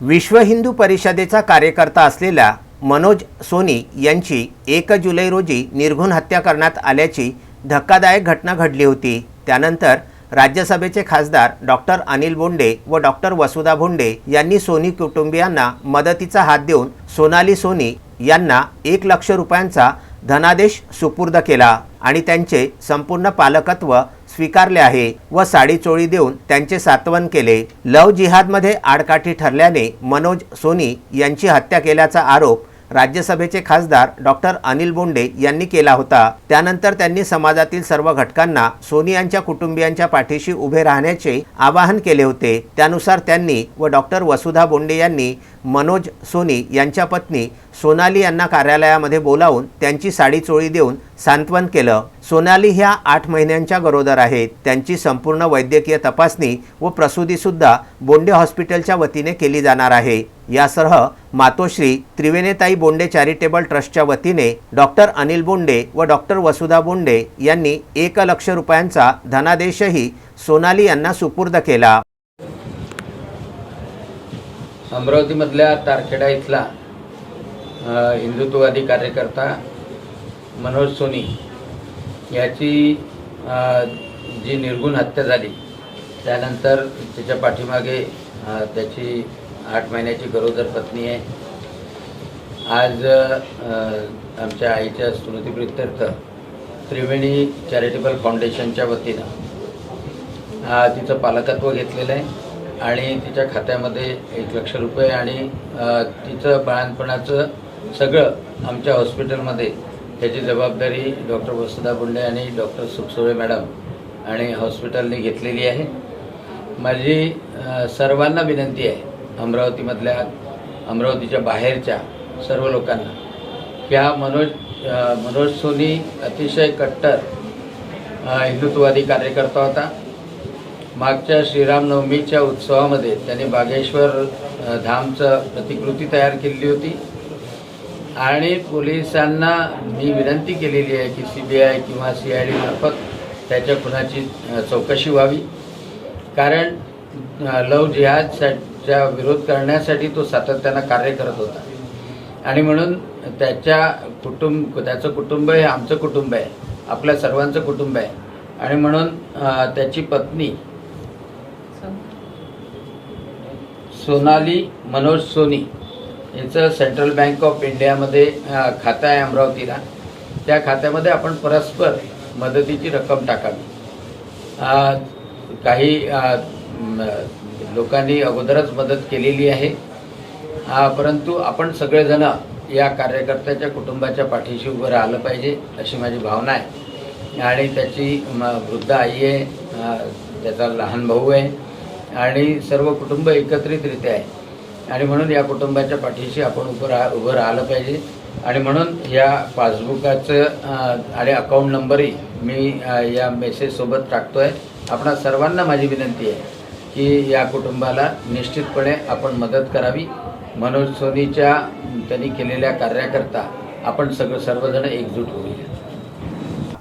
विश्व हिंदू परिषदेचा कार्यकर्ता असलेल्या मनोज सोनी यांची एक जुलै रोजी निर्घुण हत्या करण्यात आल्याची धक्कादायक घटना घडली होती. त्यानंतर राज्यसभेचे खासदार डॉक्टर अनिल बोंडे व डॉक्टर वसुधा भोंडे यांनी सोनी कुटुंबियांना मदतीचा हात देऊन सोनाली सोनी यांना एक लक्ष रुपयांचा धनादेश सुपूर्द केला आणि त्यांचे संपूर्ण पालकत्व स्वीकारले आहे व साडी चोळी देऊन त्यांचे सात्वन केले. लव जिहादमध्ये आडकाठी ठरल्याने मनोज सोनी यांची हत्या केल्याचा आरोप राज्यसभेचे खासदार डॉक्टर अनिल बोंडे यांनी केला होता. त्यानंतर त्यांनी समाजातील सर्व घटकांना सोनियांच्या कुटुंबियांच्या पाठीशी उभे राहण्याचे आवाहन केले होते. त्यानुसार त्यांनी व डॉक्टर वसुधा बोंडे यांनी मनोज सोनी यांच्या पत्नी सोनाली यांना कार्यालयामध्ये बोलावून त्यांची साडी चोळी देऊन सांत्वन केलं. सोनाली ह्या आठ महिन्यांच्या गरोदर आहेत. त्यांची संपूर्ण वैद्यकीय तपासणी व प्रसूतीसुद्धा बोंडे हॉस्पिटलच्या वतीने केली जाणार आहे. यासह मातोश्री त्रिवेणीताई बोंडे चॅरिटेबल ट्रस्टच्या वतीने डॉक्टर अनिल बोंडे व डॉक्टर वसुधा बोंडे यांनी एक लक्ष रुपयांचा धनादेशही सोनाली यांना सुपूर्द केला. अमरावतीमधल्या तारखेडा इथला हिंदुत्ववादी कार्यकर्ता मनोज सोनी याची जी निर्गुण हत्या झाली त्यानंतर त्याच्या पाठीमागे त्याची आठ महिन्याची गरोदर पत्नी आहे. आज आमच्या आईच्या स्मृतीप्रित्यर्थ त्रिवेणी चॅरिटेबल फाउंडेशनच्या वतीनं तिचं पालकत्व घेतलेलं आहे आणि तिच्या खात्यामध्ये एक लक्ष रुपये आणि तिचं बाळणपणाचं सगळं आमच्या हॉस्पिटलमध्ये त्याची जबाबदारी डॉक्टर वसुधा बुंडे आणि डॉक्टर सुखसोळे मॅडम आणि हॉस्पिटलने घेतलेली आहे. माझी सर्वांना विनंती आहे अमरावतीमधल्या अमरावतीच्या बाहेरच्या सर्व लोकांना. ह्या मनोज मनोज सोनी अतिशय कट्टर हिंदुत्ववादी कार्यकर्ता होता. मागच्या श्रीरामनवमीच्या उत्सवामध्ये त्यांनी बागेश्वर धामचं प्रतिकृती तयार केलेली होती. आणि पोलिसांना मी विनंती केलेली आहे की सी बी आय किंवा सी आय डी मार्फत त्याच्या खुनाची चौकशी व्हावी. कारण लव जिहादसाठी जिहादच्या विरोध करण्यासाठी तो सातत्यानं कार्य करत होता. आणि म्हणून त्याच्या कुटुंब त्याचं कुटुंब हे आमचं कुटुंब आहे आपल्या सर्वांचं कुटुंब आहे. आणि म्हणून त्याची पत्नी सोनाली मनोज सोनी याचं सेंट्रल बँक ऑफ इंडियामध्ये खातं आहे अमरावतीला. त्या खात्यामध्ये आपण परस्पर मदतीची रक्कम टाकावी. काही लोकांनी अगोदरच मदत केलेली आहे. परंतु आपण सगळेजण या कार्यकर्त्याच्या कुटुंबाच्या पाठीशी उभं राहिलं पाहिजे अशी माझी भावना आहे. आणि त्याची वृद्ध आई आहे त्याचा लहान भाऊ आहे आणि सर्व कुटुंब एकत्रितरित्या आहे. आणि म्हणून या कुटुंबाच्या पाठीशी आपण उभं राह उभं राहिलं पाहिजे. आणि म्हणून या पासबुकाचं आणि अकाउंट नंबरही मी या मेसेजसोबत टाकतो आहे आपणा सर्वांना माझी विनंती आहे. की या कुटुंबाला निश्चितपणे आपण मदत करावी. मनोज सोनीच्या त्यांनी केलेल्या कार्याकरता आपण सगळं सर्वजण एकजूट होऊया.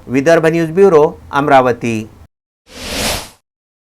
Vidarbha news bureau Amravati.